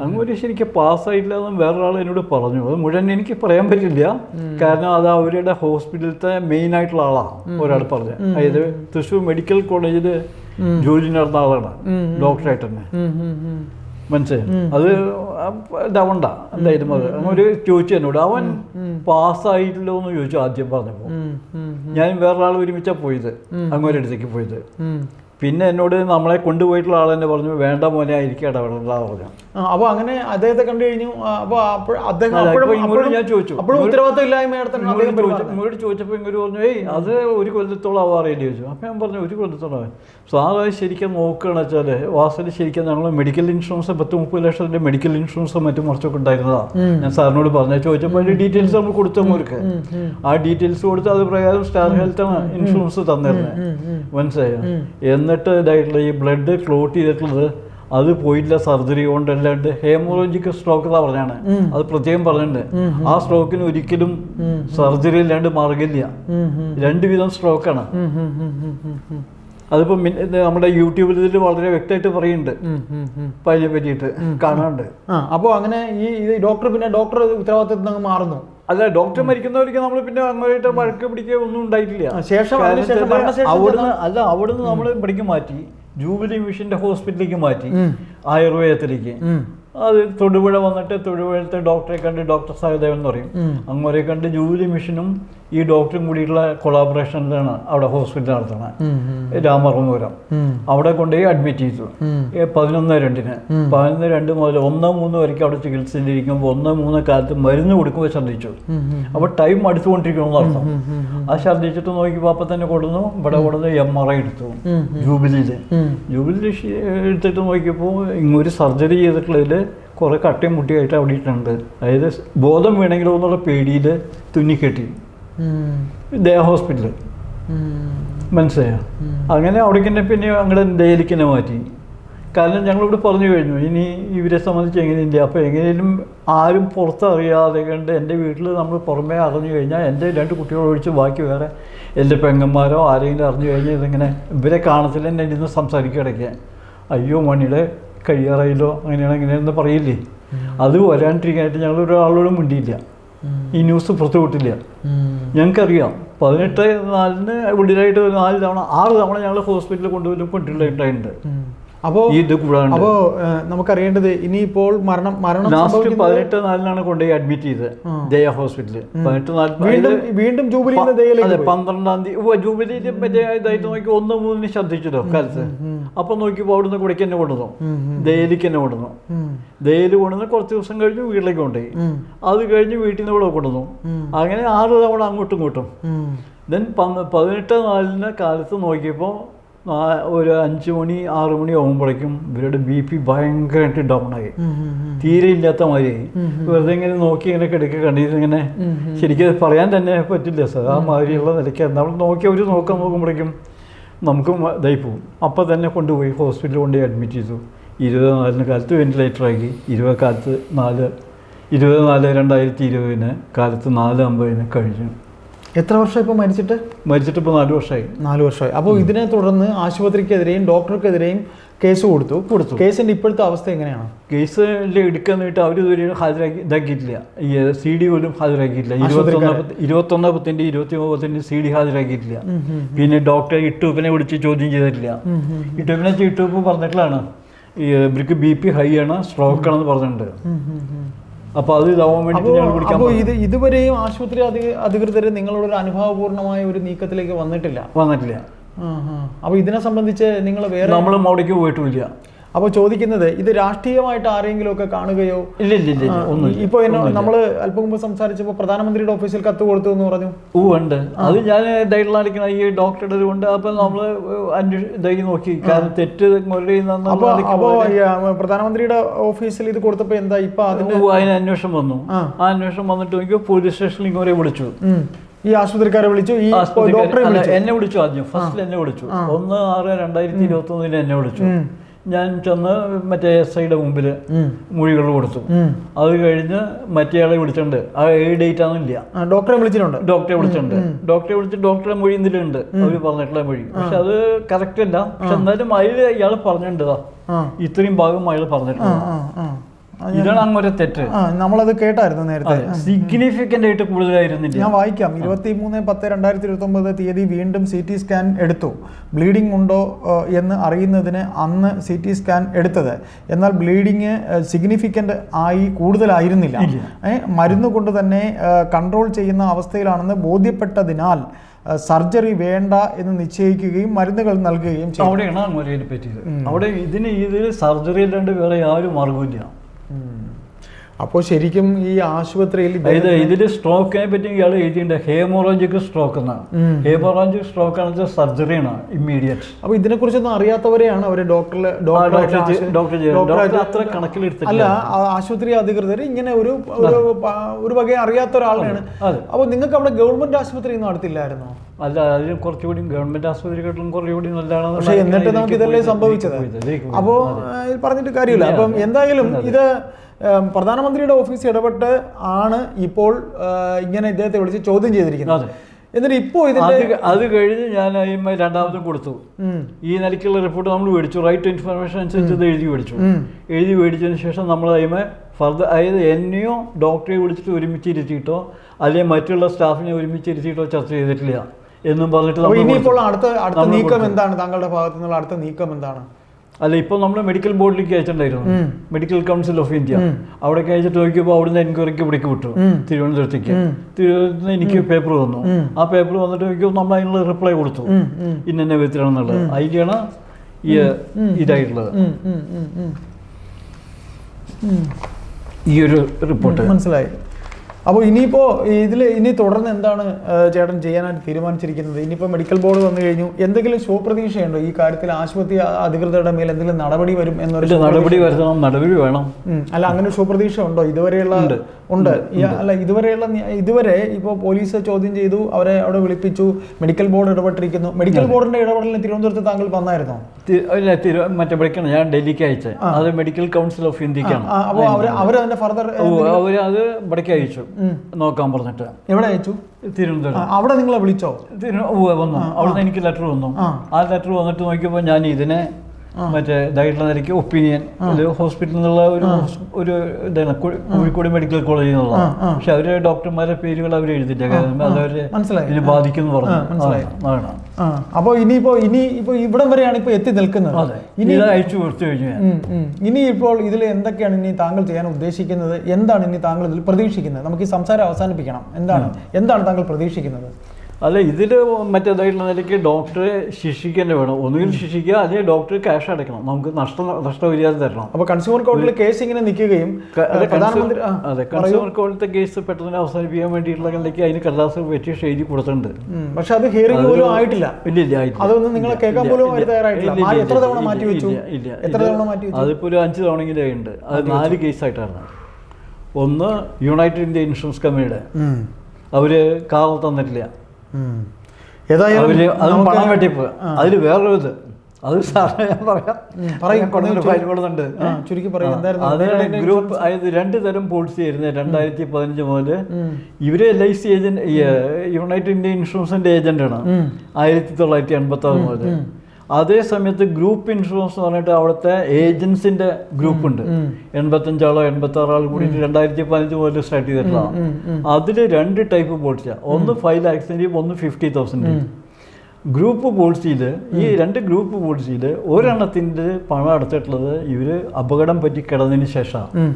അങ്ങോട്ട് ശരിക്കും പാസ്സായില്ല എന്ന് വേറൊരാൾ എന്നോട് പറഞ്ഞു. അത് മുഴുവൻ എനിക്ക് പറയാൻ പറ്റില്ല. കാരണം അത് അവരുടെ ഹോസ്പിറ്റലത്തെ മെയിൻ ആയിട്ടുള്ള ആളാണ് ഒരാൾ പറഞ്ഞത്. അതായത് തൃശ്ശൂർ മെഡിക്കൽ കോളേജിൽ ജോലി നടന്ന ആളാണ്. ഡോക്ടറായിട്ട് തന്നെ. മനസ്സിലായി? അത് ഡൗണ്ട എന്തായിരുന്നു അത്. അങ്ങോട്ട് ചോദിച്ചു എന്നോട്. അവൻ പാസ്സായിട്ടില്ലോ എന്ന് ചോദിച്ചു ആദ്യം പറഞ്ഞപ്പോൾ. ഉം, ഞാൻ വേറൊരാൾ ഒരുമിച്ചാണ് പോയത്. അങ്ങോട്ട് അടുത്തേക്ക് പോയത്. പിന്നെ എന്നോട് നമ്മളെ കൊണ്ടുപോയിട്ടുള്ള ആൾ തന്നെ പറഞ്ഞു വേണ്ട മോനെ ആയിരിക്കും ഇടപെടണ്ട പറഞ്ഞു. അപ്പോൾ അപ്പൊ അങ്ങനെ അദ്ദേഹത്തെ കണ്ടു കഴിഞ്ഞു. അപ്പൊ അപ്പോൾ അദ്ദേഹം ഞാൻ ചോദിച്ചു. അപ്പോഴും ഉത്തരവാദിത്തം ഇല്ലായ്മ. ഇങ്ങോട്ട് ചോദിച്ചപ്പോൾ ഇങ്ങോട്ട് പറഞ്ഞു ഏയ് അത് ഒരു കൊല്ലത്തോളം ആവാറില്ല ചോദിച്ചു. അപ്പൊ ഞാൻ പറഞ്ഞു ഒരു കൊല്ലത്തോളം സാറ് ശരിക്കും നോക്കുകയാണെന്ന് വെച്ചാൽ വാസന് ശരിക്കും ഞങ്ങൾ മെഡിക്കൽ ഇൻഷുറൻസ് പത്ത് മുപ്പത് ലക്ഷത്തിന്റെ മെഡിക്കൽ ഇൻഷുറൻസും മറ്റും മറിച്ചൊക്കെ ഉണ്ടായിരുന്നതാണ് ഞാൻ സാറിനോട് പറഞ്ഞു ചോദിച്ചപ്പോൾ അതിന്റെ ഡീറ്റെയിൽസ് നമ്മൾ കൊടുത്തു മുറുക്ക് ആ ഡീറ്റെയിൽസ് കൊടുത്ത് അത് പ്രകാരം സ്റ്റാർ ഹെൽത്താണ് ഇൻഷുറൻസ് തന്നിരുന്നത് മനസ്സിലായോ? എന്നിട്ട് ഇതായിട്ടുള്ള ഈ ബ്ലഡ് ക്ലോട്ട് ചെയ്തിട്ടുള്ളത് അത് പോയില്ല സർജറി കൊണ്ട് അല്ലാണ്ട് ഹേമോളജിക്കൽ സ്ട്രോക്ക് എന്നാ പറഞ്ഞാണ്. അത് പ്രത്യേകം പറഞ്ഞിട്ടുണ്ട്. ആ സ്ട്രോക്കിന് ഒരിക്കലും സർജറി ഇല്ലാണ്ട് മാർഗില്ല ഉം, ഉം, രണ്ട് വിധം സ്ട്രോക്കാണ് അതിപ്പോ. അതിപ്പോൾ നമ്മുടെ യൂട്യൂബിൽ ഇതിൽ വളരെ വ്യക്തമായിട്ട് പറയുന്നുണ്ട്. അതിനെ പറ്റിയിട്ട് കാണാണ്ട് അപ്പോൾ അങ്ങനെ ഈ ഡോക്ടർ പിന്നെ ഡോക്ടർ ഉത്തരവാദിത്തത്തിൽ നിന്ന് മാറുന്നു. അല്ല ഡോക്ടർ മരിക്കുന്നവർക്ക് നമ്മൾ പിന്നെ അങ്ങോട്ട് വഴക്ക് പിടിക്കുക ഒന്നും ഉണ്ടായിട്ടില്ല. ശേഷം അവിടുന്ന് അല്ല അവിടുന്ന് നമ്മൾ ഇവിടേക്ക് മാറ്റി. ജൂബിലി മിഷന്റെ ഹോസ്പിറ്റലിലേക്ക് മാറ്റി. ആയുർവേദത്തിലേക്ക്. അത് തൊടുപുഴ വന്നിട്ട് തൊടുപുഴത്തെ ഡോക്ടറെ കണ്ട് ഡോക്ടർ സഹദേവൻ എന്ന് പറയും. അങ്ങോരെ കണ്ട് ജൂബിലി മിഷനും ഈ ഡോക്ടറും കൂടിയിട്ടുള്ള കൊളാബറേഷനിലാണ് അവിടെ ഹോസ്പിറ്റൽ നടത്തുന്നത്. ഉം, അവിടെ കൊണ്ടുപോയി അഡ്മിറ്റ് ചെയ്തു. പതിനൊന്ന് രണ്ടിന്. പതിനൊന്ന് രണ്ട് മുതൽ ഒന്ന് മൂന്ന് വരയ്ക്കും അവിടെ ചികിത്സയിലിരിക്കുമ്പോൾ ഒന്ന് മൂന്ന് കാലത്ത് മരുന്ന് കൊടുക്കുമ്പോൾ ഛർദ്ദിച്ചു. ഉം. അപ്പോൾ ടൈം അടുത്തുകൊണ്ടിരിക്കണമെന്ന് അർത്ഥം. ആ ഛർദ്ദിച്ചിട്ട് നോക്കിയപ്പോൾ അപ്പം തന്നെ കൊടുന്നു ഇവിടെ കൊടുന്ന് എം ആർ ഐ എടുത്തു. ജൂബിലിയിൽ. ജൂബിലിയിൽ ജൂബിലി എടുത്തിട്ട് നോക്കിയപ്പോൾ ഇങ്ങൊരു സർജറി ചെയ്തിട്ടുള്ളതിൽ കുറേ കട്ടയും മുട്ടിയായിട്ട് അവിടെ ഇട്ടുണ്ട് അതായത് ബോധം വേണമെങ്കിലോ എന്നുള്ള പേടിയിൽ തുന്നിക്കെട്ടി കെട്ടി. ദേഹ ഹോസ്പിറ്റലിൽ. മനസ്സിലായോ? അങ്ങനെ അവിടേക്ക് തന്നെ പിന്നെ അങ്ങടെ ഡെയിലിക്ക് തന്നെ മാറ്റി. കാരണം ഞങ്ങളിവിടെ പറഞ്ഞു കഴിഞ്ഞു ഇനി ഇവരെ സംബന്ധിച്ച് എങ്ങനെയില്ല അപ്പോൾ എങ്ങനെയും ആരും പുറത്തറിയാതെ കണ്ട് എന്റെ വീട്ടിൽ നമ്മൾ പുറമേ അറിഞ്ഞു കഴിഞ്ഞാൽ എന്റെ രണ്ട് കുട്ടികളെ ഒഴിച്ച് ബാക്കി വേറെ എന്റെ പെങ്ങന്മാരോ ആരെങ്കിലും അറിഞ്ഞു കഴിഞ്ഞാൽ ഇതിങ്ങനെ ഇവരെ കാണത്തില്ല എന്നെ ഇരുന്ന് സംസാരിക്കുക ഇടയ്ക്ക്. അയ്യോ മണിയുടെ കഴിയാറായില്ലോ അങ്ങനെയാണ് എങ്ങനെയാണെന്ന് പറയില്ലേ? അത് വരാണ്ടിരിക്കാനായിട്ട് ഞങ്ങൾ ഒരാളോടും മിണ്ടിയില്ല. ഈ ന്യൂസ് പുറത്തു വിട്ടില്ല. ഞങ്ങൾക്കറിയാം പതിനെട്ട് നാലിന് ഉള്ളിലായിട്ട് നാല് തവണ ആറ് തവണ ഞങ്ങൾ ഹോസ്പിറ്റലിൽ കൊണ്ടുപോലും കൊണ്ടുണ്ടായിട്ടുണ്ട് ഉം. അപ്പോ ഈ ഇത് കൂടാണ്ട് അപ്പോ നമുക്കറിയേണ്ടത് ഇനിയിപ്പോൾ മരണം മരണം ലാസ്റ്റ് പതിനെട്ട് നാലിനാണ് കൊണ്ടുപോയി അഡ്മിറ്റ് ചെയ്തത് ദയ ജയ ഹോസ്പിറ്റലിൽ പതിനെട്ട് നാല് വീണ്ടും ജൂബിലി അതെ. പന്ത്രണ്ടാം തീയതി ജൂബിലിയിൽ മറ്റേ ഇതായിട്ട് നോക്കി ഒന്ന് മൂന്നിന് ശ്രദ്ധിച്ചല്ലോ കാലത്ത് അപ്പൊ നോക്കിയപ്പോൾ അവിടുന്ന് കുടിക്ക് തന്നെ കൊണ്ടുവന്നു ദയലിക്ക്. ദയയിലേക്ക് തന്നെ കൊണ്ടുവന്നു. ദയയിൽ കൊണ്ടുവന്ന് കുറച്ച് ദിവസം കഴിഞ്ഞ് വീട്ടിലേക്ക് കൊണ്ടുപോയി. അത് കഴിഞ്ഞ് വീട്ടിൽ നിന്ന് ഇവിടെ കൊണ്ടുവന്നു അങ്ങനെ ആറ് തവണ അങ്ങോട്ടും ഇങ്ങോട്ടും. ദെൻ പതിനെട്ട് നാലിന് കാലത്ത് നോക്കിയപ്പോൾ ഒരു അഞ്ച് മണി ആറു മണി ആകുമ്പോഴേക്കും ഇവരുടെ ബി പി ഭയങ്കരമായിട്ട് ഡൗൺ ആയി. തീരെ ഇല്ലാത്ത മാതിരിയായി വെറുതെ ഇങ്ങനെ നോക്കി ഇങ്ങനെ കിടക്കുക കണ്ടിട്ട് ഇങ്ങനെ ശരിക്കും പറയാൻ തന്നെ പറ്റില്ല സാർ. ആ മാതിരിയുള്ള നിലയ്ക്ക് നമ്മൾ നോക്കി അവർ നോക്കാൻ നോക്കുമ്പോഴേക്കും നമുക്കും ഇതായി പോകും. അപ്പം തന്നെ കൊണ്ടുപോയി ഹോസ്പിറ്റലിൽ കൊണ്ടുപോയി അഡ്മിറ്റ് ചെയ്തു. ഇരുപത് നാലിന് കാലത്ത് വെന്റിലേറ്റർ ആക്കി. ഇരുപത് കാലത്ത് നാല് ഇരുപത് നാല് രണ്ടായിരത്തി ഇരുപതിന് കാലത്ത് നാല് അമ്പതിന് കഴിഞ്ഞു. എത്ര വർഷം ഇപ്പോൾ മരിച്ചിട്ട്? മരിച്ചിട്ട് ഇപ്പോൾ നാല് വർഷമായി. നാല് വർഷമായി. അപ്പോൾ ഇതിനെ തുടർന്ന് ആശുപത്രിക്കെതിരെയും ഡോക്ടർക്കെതിരെയും കേസ് കൊടുത്തു. കൊടുത്തു. കേസിന്റെ ഇപ്പോഴത്തെ അവസ്ഥ എങ്ങനെയാണ്? കേസ് എടുക്കാനായിട്ട് അവർ ഇതുവരെ ഹാജരാക്കി ഇതാക്കിയിട്ടില്ല. ഈ സി ഡി പോലും ഹാജരാക്കിയിട്ടില്ല. ഇരുപത്തൊന്ന് പത്ത് ഇരുപത്തൊന്ന് പത്തിന്റെ ഇരുപത്തി പത്തിന്റെ സി ഡി ഹാജരാക്കിയിട്ടില്ല. പിന്നെ ഡോക്ടർ ഇട്ടൂപ്പിനെ വിളിച്ച് ചോദ്യം ചെയ്തിട്ടില്ല. ഇട്ടൂപ്പിനെ ഇട്ടൂപ്പ് പറഞ്ഞിട്ടുള്ളതാണ്. ഈ ഇവർക്ക് ബി പി ഹൈ ആണ് സ്ട്രോക്ക് ആണെന്ന് പറഞ്ഞിട്ടുണ്ട്. അപ്പോൾ അത് ഇതാവാൻ വേണ്ടി ഞങ്ങൾ അപ്പോൾ ഇത് ഇതുവരെയും ആശുപത്രി അധി- അധികൃതർ നിങ്ങളോട് ഒരു അനുഭവപൂർണമായ ഒരു നീക്കത്തിലേക്ക് വന്നിട്ടില്ല? വന്നിട്ടില്ല. അപ്പോൾ ഇതിനെ സംബന്ധിച്ച് നിങ്ങൾ വേറെ നമ്മളും അവിടേക്ക് പോയിട്ടുമില്ല. അപ്പോൾ ചോദിക്കുന്നത് ഇത് രാഷ്ട്രീയമായിട്ട് ആരെങ്കിലും ഒക്കെ കാണുകയോ ഇല്ല ഇല്ല ഇല്ല ഒന്നും ഇപ്പൊ നമ്മൾ അല്പം മുമ്പ് സംസാരിച്ചപ്പോൾ പ്രധാനമന്ത്രിയുടെ ഓഫീസിൽ കത്ത് കൊടുത്തു എന്ന് പറഞ്ഞു. ഓ ഉണ്ട്. അത് ഞാൻ അടിക്കണ ഈ ഡോക്ടറുടെ കൊണ്ട് അപ്പൊ നമ്മൾ ഇതായി നോക്കി. കാരണം തെറ്റ് മുരളിയിൽ അപ്പൊ അപ്പോ ഈ, ആ, പ്രധാനമന്ത്രിയുടെ ഓഫീസിൽ ഇത് കൊടുത്തപ്പോ എന്താ? ഇപ്പൊ അതിന് അതിന് അന്വേഷണം വന്നു. ആ. അന്വേഷണം വന്നിട്ട് എനിക്ക് പോലീസ് സ്റ്റേഷനിൽ ഇങ്ങനെ വിളിച്ചു. ഈ ആശുപത്രിക്കാരെ വിളിച്ചു ഈ ഡോക്ടറെ വിളിച്ചു. എന്നെ വിളിച്ചു ആദ്യം. ഫസ്റ്റിൽ എന്നെ വിളിച്ചു. ഒന്ന് ആറ് രണ്ടായിരത്തി ഇരുപത്തി ഒന്നിന് എന്നെ വിളിച്ചു. ഞാൻ ചെന്ന് മറ്റേ എസ് ഐയുടെ മുമ്പിൽ. മൊഴികൾ കൊടുത്തു. അത് കഴിഞ്ഞ് മറ്റേയാളെ വിളിച്ചിട്ടുണ്ട്. ആ ഏഴ് ഡേറ്റ് ആണെന്നില്ല ഇല്ല. ഡോക്ടറെ വിളിച്ചിട്ടുണ്ട്. ഡോക്ടറെ വിളിച്ചിട്ടുണ്ട്. ഡോക്ടറെ വിളിച്ച് ഡോക്ടറെ മൊഴി ഇതിലുണ്ട് അവർ പറഞ്ഞിട്ടുള്ള മൊഴി. പക്ഷെ അത് കറക്റ്റ് അല്ല. പക്ഷെ എന്നാലും അതിൽ ഇയാൾ പറഞ്ഞിട്ടുണ്ട് ദാ, ഇത്രയും ഭാഗം അയാൾ പറഞ്ഞിട്ടുണ്ട്. ഇതാണ് അങ്ങൊരു തെറ്റ്. നമ്മളത് കേട്ടായിരുന്നു നേരത്തെ. സിഗ്നിഫിക്കന്റ് ആയിട്ട് കൂടുതലായിരുന്നില്ല. ഞാൻ വായിക്കാം. ഇരുപത്തി മൂന്ന് പത്ത് രണ്ടായിരത്തി ഇരുപത്തി ഒമ്പത് തീയതി വീണ്ടും സി ടി സ്കാൻ എടുത്തു. ബ്ലീഡിംഗ് ഉണ്ടോ എന്ന് അറിയുന്നതിന് അന്ന് സി ടി സ്കാൻ എടുത്തത്. എന്നാൽ ബ്ലീഡിങ് സിഗ്നിഫിക്കന്റ് ആയി കൂടുതലായിരുന്നില്ല. മരുന്ന് കൊണ്ട് തന്നെ കൺട്രോൾ ചെയ്യുന്ന അവസ്ഥയിലാണെന്ന് ബോധ്യപ്പെട്ടതിനാൽ സർജറി വേണ്ട എന്ന് നിശ്ചയിക്കുകയും മരുന്നുകൾ നൽകുകയും ചെയ്തു. അവിടെയാണ് പറ്റിയത് അവിടെ ഇതിന് ഇതിൽ സർജറി ഇല്ലാണ്ട് വേറെ യാതൊരു Hmm. അപ്പോൾ ശരിക്കും ഈ ആശുപത്രിയിൽ അതായത് ഇതിൽ സ്ട്രോക്കിനെ പറ്റി ഇയാൾ എഴുതിയിട്ടുണ്ട്. ഹേമോറോജിക് സ്ട്രോക്ക് എന്നാണ്. ഹേമോറോജിക് സ്ട്രോക്ക് ആണെന്ന് വെച്ചാൽ സർജറിയാണ് ഇമ്മീഡിയറ്റ് അപ്പോൾ ഇതിനെക്കുറിച്ചൊന്നും അറിയാത്തവരെയാണ് അവർ ഡോക്ടറിൽ ഡോക്ടർ അത്ര അല്ല ആശുപത്രി അധികൃതർ ഇങ്ങനെ ഒരു ഒരു വക അറിയാത്ത ഒരാളാണ് അപ്പൊ അപ്പോൾ നിങ്ങൾക്ക് അവിടെ ഗവൺമെന്റ് ആശുപത്രി നടത്തില്ലായിരുന്നോ? അല്ല അതിന് കുറച്ചുകൂടി ഗവൺമെന്റ് ആശുപത്രികളിലും കുറച്ചുകൂടി നല്ലതാണ് പക്ഷേ എന്നിട്ട് നമുക്ക് ഇതല്ലേ സംഭവിച്ചത്? അപ്പോൾ പറഞ്ഞിട്ട് കാര്യമില്ല. അപ്പം എന്തായാലും ഇത് പ്രധാനമന്ത്രിയുടെ ഓഫീസ് ഇടപെട്ട് ആണ് ഇപ്പോൾ ഇങ്ങനെ ഇദ്ദേഹത്തെ വിളിച്ച് ചോദ്യം ചെയ്തിരിക്കുന്നത്. എന്നിട്ട് ഇപ്പോൾ ഇതിന്റെ അത് കഴിഞ്ഞ് ഞാൻ രണ്ടാമതും കൊടുത്തു. ഈ നിലയ്ക്കുള്ള റിപ്പോർട്ട് നമ്മൾ മേടിച്ചു. റൈറ്റ് ഇൻഫർമേഷൻ അനുസരിച്ച് ഇത് എഴുതി മേടിച്ചു. എഴുതി മേടിച്ചതിന് ശേഷം നമ്മൾ അതിമേ ഫർദർ അതായത് എന്നെയോ ഡോക്ടറെ വിളിച്ചിട്ട് ഒരുമിച്ച് ഇരുത്തിയിട്ടോ അല്ലെങ്കിൽ മറ്റുള്ള സ്റ്റാഫിനെ ഒരുമിച്ച് ഇരുത്തിയിട്ടോ ചർച്ച ചെയ്തിട്ടില്ല എന്നും പറഞ്ഞിട്ട് ഇനിയിപ്പോൾ. അടുത്ത അടുത്ത നീക്കം എന്താണ്? താങ്കളുടെ ഭാഗത്തു നിന്നുള്ള അടുത്ത നീക്കം എന്താണ്? അല്ല ഇപ്പോൾ നമ്മൾ മെഡിക്കൽ ബോർഡിലേക്ക് അയച്ചിട്ടുണ്ടായിരുന്നു. മെഡിക്കൽ കൗൺസിൽ ഓഫ് ഇന്ത്യ അവിടെ അവിടേക്ക് അയച്ചിട്ട് നോക്കിയപ്പോൾ അവിടുന്ന് എൻക്വയറിക്ക് ഇവിടേക്ക് വിട്ടു. തിരുവനന്തപുരത്തേക്ക്. തിരുവനന്തപുരത്ത് നിന്ന് എനിക്ക് പേപ്പർ വന്നു. ആ പേപ്പർ വന്നിട്ട് നോക്കിയപ്പോൾ നമ്മൾ അതിനുള്ള റിപ്ലൈ കൊടുത്തു. ഇന്ന വിധത്തിലാണെന്നുള്ളത് അതിലാണ് ഈ ഇതായിട്ടുള്ളത്. ഈ ഒരു റിപ്പോർട്ട് മനസ്സിലായി. അപ്പോൾ ഇനിയിപ്പോൾ ഇതിൽ ഇനി തുടർന്ന് എന്താണ് ചേട്ടൻ ചെയ്യാനായിട്ട് തീരുമാനിച്ചിരിക്കുന്നത്? ഇനിയിപ്പോൾ മെഡിക്കൽ ബോർഡ് വന്നു കഴിഞ്ഞു. എന്തെങ്കിലും ശുഭപ്രതീക്ഷയുണ്ടോ? ഈ കാര്യത്തിൽ ആശുപത്രി അധികൃതരുടെ മേൽ എന്തെങ്കിലും നടപടി വരും എന്നൊരു നടപടി വരുത്തണം നടപടി വേണം. അല്ല അങ്ങനെ ശുഭപ്രതീക്ഷ ഉണ്ടോ? ഇതുവരെയുള്ള ഉണ്ട്. അല്ല ഇതുവരെയുള്ള ഇതുവരെ ഇപ്പോൾ പോലീസ് ചോദ്യം ചെയ്തു അവരെ അവിടെ വിളിപ്പിച്ചു മെഡിക്കൽ ബോർഡ് ഇടപെട്ടിരിക്കുന്നു. മെഡിക്കൽ ബോർഡിന്റെ ഇടപെടലിന് തിരുവനന്തപുരത്ത് താങ്കൾ വന്നായിരുന്നോ? തിരു മറ്റേ ഞാൻ ഡൽഹിക്ക് അയച്ചത് അത് മെഡിക്കൽ കൗൺസിൽ ഓഫ് ഇന്ത്യക്കാണ് അപ്പോൾ അവർ ഫർദർ അവർ അത് ഇവിടേക്ക് അയച്ചു. നോക്കാൻ പറഞ്ഞിട്ട്. എവിടെ അയച്ചു? തിരുവനന്തപുരം. അവിടെ നിങ്ങളെ വിളിച്ചോ? തിരു വന്നു. അവിടുന്ന് എനിക്ക് ലെറ്റർ വന്നു. ആ. ആ ലെറ്റർ വന്നിട്ട് നോക്കിയപ്പോൾ ഞാൻ ഇതിനെ മറ്റേ ഇതായിട്ടുള്ള നിലയ്ക്ക് ഒപ്പീനിയൻ ഹോസ്പിറ്റലിൽ നിന്നുള്ള ഒരു ഒരു ഇതാണ് കോഴിക്കോട് മെഡിക്കൽ കോളേജിൽ നിന്നുള്ള. പക്ഷെ അവർ ഡോക്ടർമാരെ പേരുകൾ അവർ എഴുതില്ല കാരണം അതവര് മനസ്സിലായി. ഇതിന് ബാധിക്കുന്നു പറഞ്ഞു. അപ്പോൾ ഇനിയിപ്പോൾ ഇനി ഇപ്പോൾ ഇവിടം വരെയാണ് ഇപ്പോൾ എത്തി നിൽക്കുന്നത്. ഇനി അയച്ചു കൊടുത്തു കഴിഞ്ഞു. ഇനി ഇപ്പോൾ ഇതിൽ എന്തൊക്കെയാണ് ഇനി താങ്കൾ ചെയ്യാൻ ഉദ്ദേശിക്കുന്നത്? എന്താണ് ഇനി താങ്കൾ ഇതിൽ പ്രതീക്ഷിക്കുന്നത്? നമുക്ക് ഈ സംസാരം അവസാനിപ്പിക്കണം. എന്താണ്? എന്താണ് താങ്കൾ പ്രതീക്ഷിക്കുന്നത്? അല്ല ഇതിൽ മറ്റേതായിട്ടുള്ള നിലയ്ക്ക് ഡോക്ടറെ ശിക്ഷിക്കേണ്ടി വേണം. ഒന്നുകിൽ ശിക്ഷിക്കുക അല്ലെങ്കിൽ ഡോക്ടർ ക്യാഷ് അടയ്ക്കണം. നമുക്ക് നഷ്ട നഷ്ടപരിഹാരം തരണം. അപ്പോൾ കൺസ്യൂമർ കോർട്ടിൽ കേസ് ഇങ്ങനെ നിൽക്കുകയും അതെ, കൺസ്യൂമർ കോടതി കേസ് പെട്ടെന്ന് അവസാനിപ്പിക്കാൻ വേണ്ടിയിട്ടുള്ള നിലയ്ക്ക് അതിന് കടലാസ് പെറ്റീഷൻ എഴുതി കൊടുത്തിട്ടുണ്ട്. പക്ഷെ അത് ഹിയറിംഗ് പോലും ആയിട്ടില്ല. ഇല്ല ഇല്ല അതൊന്നും നിങ്ങളെ കേൾക്കാൻ പോലും തയ്യാറായിട്ടില്ല. എത്ര തവണ മാറ്റി വെച്ചു? ഇല്ല, എത്ര തവണ മാറ്റി വെച്ചു? അതിപ്പോ ഒരു അഞ്ച് തവണയെങ്കിലും ഉണ്ട്. അത് നാല് കേസായിട്ടായിരുന്നു ഒന്ന് യുണൈറ്റഡ് ഇന്ത്യ ഇൻഷുറൻസ് കമ്പനിയുടെ. അവർ കാർ തന്നിട്ടില്ല. ഏതായാലും പണം വെട്ടിപ്പ്. അതിൽ വേറൊരു ഇത്. അത് സാറിന് ഞാൻ പറയാം. ചുരുക്കി. അത് ഗ്രൂപ്പ് അതായത് രണ്ട് തരം പോളിസി ആയിരുന്നു. രണ്ടായിരത്തി പതിനഞ്ച് മുതൽ ഇവർ L I C agent United India ഇൻഷുറൻസിന്റെ ഏജന്റാണ്. ആയിരത്തി തൊള്ളായിരത്തി എൺപത്തി ആറ് മുതൽ അതേ സമയത്ത് ഗ്രൂപ്പ് ഇൻഷുറൻസ് എന്ന് പറഞ്ഞിട്ട് അവിടുത്തെ ഏജൻസിന്റെ ഗ്രൂപ്പ് ഉണ്ട്. എൺപത്തഞ്ചാളോ എൺപത്തി ആറാളോ കൂടി രണ്ടായിരത്തി പതിനഞ്ച് മുതൽ സ്റ്റാർട്ട് ചെയ്തിട്ടുള്ളതാണ്. അതിൽ രണ്ട് ടൈപ്പ് പോളിസിയാണ് ഒന്ന് ഫൈവ് ലാക്സിന്റെയും ഒന്ന് ഫിഫ്റ്റി തൗസൻഡും ഗ്രൂപ്പ് പോളിസിയിൽ ഈ രണ്ട് ഗ്രൂപ്പ് പോളിസിയിൽ ഒരെണ്ണത്തിന്റെ പണം അടച്ചിട്ടുള്ളത് ഇവർ അപകടം പറ്റി കിടന്നതിന് ശേഷമാണ്.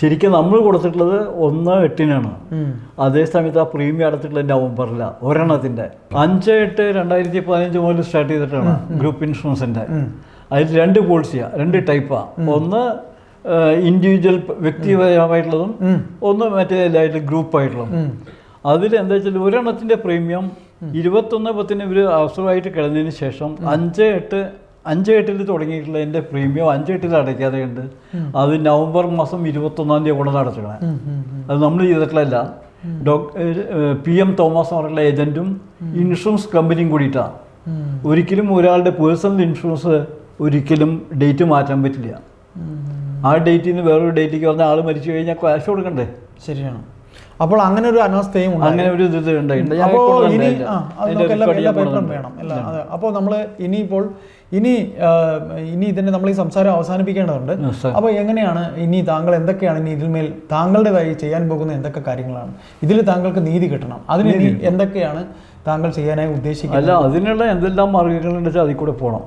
ശരിക്കും നമ്മൾ കൊടുത്തിട്ടുള്ളത് ഒന്ന് എട്ടിനാണ്. അതേ സമയത്ത് ആ പ്രീമിയം അടച്ചിട്ടുള്ളത് നവംബറില ഒരെണ്ണത്തിന്റെ. അഞ്ച് എട്ട് രണ്ടായിരത്തി പതിനഞ്ച് മുതൽ സ്റ്റാർട്ട് ചെയ്തിട്ടാണ് ഗ്രൂപ്പ് ഇൻഷുറൻസിന്റെ. അതിൽ രണ്ട് പോളിസിയാണ് രണ്ട് ടൈപ്പാണ് ഒന്ന് ഇൻഡിവിജ്വൽ വ്യക്തിപരമായിട്ടുള്ളതും ഒന്ന് മറ്റേ ഗ്രൂപ്പ് ഗ്രൂപ്പായിട്ടുള്ളതും. അതിൽ എന്താ വെച്ചാൽ ഒരെണ്ണത്തിന്റെ പ്രീമിയം ഇരുപത്തൊന്ന് പത്തിന് ഇവർ അവസരമായിട്ട് കിടന്നതിന് ശേഷം അഞ്ച് എട്ട് അഞ്ച് എട്ടിൽ തുടങ്ങിയിട്ടുള്ള എന്റെ പ്രീമിയം അഞ്ച് എട്ടിൽ അടയ്ക്കാതെ ഉണ്ട് അത് നവംബർ മാസം ഇരുപത്തൊന്നാം തീയതി ഉടനെ അടച്ചിടണം. അത് നമ്മൾ ചെയ്തിട്ടില്ല. ഡോക്ടർ പി എം തോമസ് എന്ന് പറയുന്ന ഏജന്റും ഇൻഷുറൻസ് കമ്പനിയും കൂടിയിട്ടാണ് ഒരിക്കലും ഒരാളുടെ പേഴ്സണൽ ഇൻഷുറൻസ് ഒരിക്കലും ഡേറ്റ് മാറ്റാൻ പറ്റില്ല. ആ ഡേറ്റിൽ നിന്ന് വേറൊരു ഡേറ്റിലേക്ക് പറഞ്ഞ ആൾ മരിച്ചു കഴിഞ്ഞാൽ ക്യാഷ് കൊടുക്കണ്ടേ? ശരിയാണ്. അപ്പോൾ അങ്ങനെ ഒരു അനാസ്ഥയും ഉണ്ടായി. അങ്ങനെ ഒരു ഇത് ഉണ്ടായിട്ടുണ്ട്. അപ്പോൾ ഇനി പേപ്പറും വേണം. അല്ല അതെ. അപ്പോൾ നമ്മൾ ഇനിയിപ്പോൾ ഇനി ഇനി ഇതിന്റെ നമ്മൾ ഈ സംസാരം അവസാനിപ്പിക്കേണ്ടതുണ്ട്. അപ്പൊ അപ്പോൾ എങ്ങനെയാണ് ഇനി താങ്കൾ എന്തൊക്കെയാണ് ഇനി ഇതിന്മേൽ താങ്കളുടേതായി ചെയ്യാൻ പോകുന്ന എന്തൊക്കെ കാര്യങ്ങളാണ്? ഇതിൽ താങ്കൾക്ക് നീതി കിട്ടണം. അതിന് ഇനി എന്തൊക്കെയാണ് താങ്കൾ ചെയ്യാനായി ഉദ്ദേശിക്കുന്നത്? അല്ല അതിനുള്ള എന്തെല്ലാം മാർഗങ്ങളുണ്ട് വെച്ചാൽ അതിൽ കൂടെ പോകണം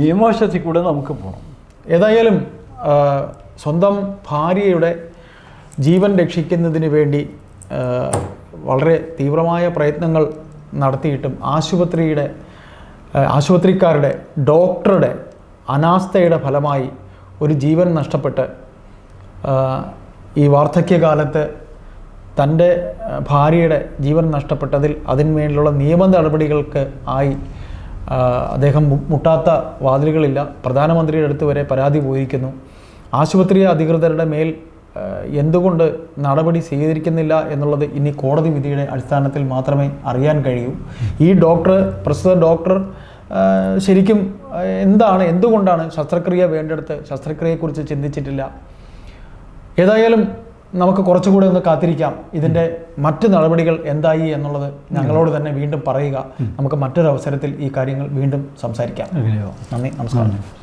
നിയമവശത്തിൽ കൂടെ നമുക്ക് പോകണം ഏതായാലും സ്വന്തം ഭാര്യയുടെ ജീവൻ രക്ഷിക്കുന്നതിന് വേണ്ടി വളരെ തീവ്രമായ പ്രയത്നങ്ങൾ നടത്തിയിട്ടും ആശുപത്രിയുടെ ആശുപത്രിക്കാരുടെ ഡോക്ടറുടെ അനാസ്ഥയുടെ ഫലമായി ഒരു ജീവൻ നഷ്ടപ്പെട്ട് ഈ വാർദ്ധക്യകാലത്ത് തന്റെ ഭാര്യയുടെ ജീവൻ നഷ്ടപ്പെട്ടതിൽ അതിന്മേലുള്ള നിയമ നടപടികൾക്ക് ആയി അദ്ദേഹം മുട്ടാത്ത വാതിലുകളില്ല. പ്രധാനമന്ത്രിയുടെ അടുത്ത് വരെ പരാതി പോയിരിക്കുന്നു. ആശുപത്രി അധികൃതരുടെ മേൽ എന്തുകൊണ്ട് നടപടി സ്വീകരിക്കുന്നില്ല എന്നുള്ളത് ഇനി കോടതി വിധിയുടെ അടിസ്ഥാനത്തിൽ മാത്രമേ അറിയാൻ കഴിയൂ. ഈ ഡോക്ടർ പ്രസ്തുത ഡോക്ടർ ശരിക്കും എന്താണ് എന്തുകൊണ്ടാണ് ശസ്ത്രക്രിയ വേണ്ടെടുത്ത് ശസ്ത്രക്രിയയെക്കുറിച്ച് ചിന്തിച്ചിട്ടില്ല? ഏതായാലും നമുക്ക് കുറച്ചുകൂടെ ഒന്ന് കാത്തിരിക്കാം. ഇതിന്റെ മറ്റ് നടപടികൾ എന്തായി എന്നുള്ളത് ഞങ്ങളോട് തന്നെ വീണ്ടും പറയുക. നമുക്ക് മറ്റൊരു അവസരത്തിൽ ഈ കാര്യങ്ങൾ വീണ്ടും സംസാരിക്കാം. നന്ദി നമസ്കാരം.